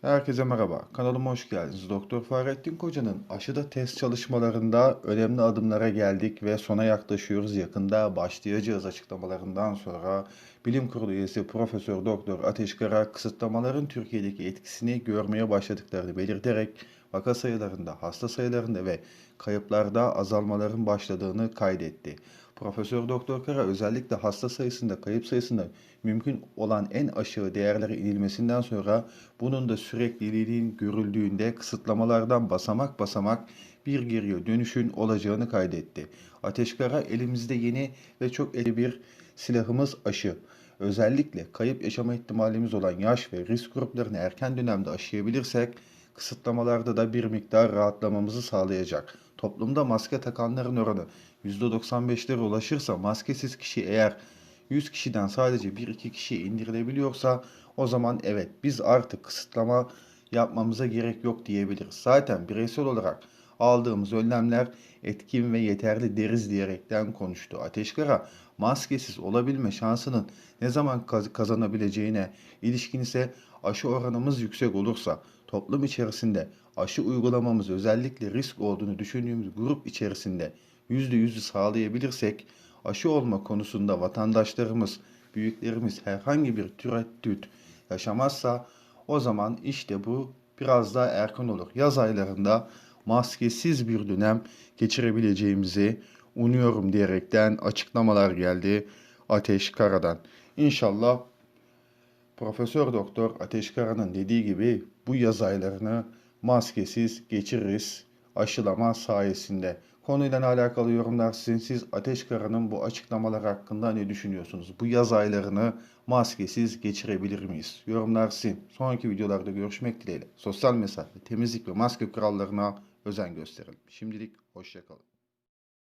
Herkese merhaba. Kanalıma hoş geldiniz. Doktor Fahrettin Koca'nın aşıda test çalışmalarında önemli adımlara geldik ve sona yaklaşıyoruz. Yakında başlayacağız açıklamalarından sonra Bilim Kurulu üyesi Profesör Doktor Ateş Kara kısıtlamaların Türkiye'deki etkisini görmeye başladıklarını belirterek vaka sayılarında, hasta sayılarında ve kayıplarda azalmaların başladığını kaydetti. Profesör Doktor Kara özellikle hasta sayısında, kayıp sayısında mümkün olan en aşağı değerlere inilmesinden sonra bunun da sürekliliğinin görüldüğünde kısıtlamalardan basamak basamak bir geriye dönüşün olacağını kaydetti. Ateşkara elimizde yeni ve çok eli bir silahımız aşı. Özellikle kayıp yaşama ihtimalimiz olan yaş ve risk gruplarını erken dönemde aşıyabilirsek kısıtlamalarda da bir miktar rahatlamamızı sağlayacak. Toplumda maske takanların oranı %95'lere ulaşırsa maskesiz kişi eğer 100 kişiden sadece 1-2 kişiye indirilebiliyorsa o zaman evet biz artık kısıtlama yapmamıza gerek yok diyebiliriz. Zaten bireysel olarak aldığımız önlemler etkin ve yeterli deriz diyerekten konuştu. Ateşkara maskesiz olabilme şansının ne zaman kaz- kazanabileceğine ilişkin ise aşı oranımız yüksek olursa toplum içerisinde aşı uygulamamız özellikle risk olduğunu düşündüğümüz grup içerisinde %100'ü sağlayabilirsek aşı olma konusunda vatandaşlarımız, büyüklerimiz herhangi bir tereddüt yaşamazsa o zaman işte bu biraz daha erken olur. Yaz aylarında maskesiz bir dönem geçirebileceğimizi umuyorum diyerekten açıklamalar geldi Ateş Kara'dan. İnşallah Profesör Doktor Ateş Kara'nın dediği gibi bu yaz aylarını maskesiz geçiririz aşılama sayesinde. Konuyla alakalı yorumlar sizin. Siz Ateş Kara'nın bu açıklamalar hakkında ne düşünüyorsunuz? Bu yaz aylarını maskesiz geçirebilir miyiz? Yorumlar sizin. Sonraki videolarda görüşmek dileğiyle. Sosyal mesafe, temizlik ve maske kurallarına özen gösterelim. Şimdilik hoşçakalın.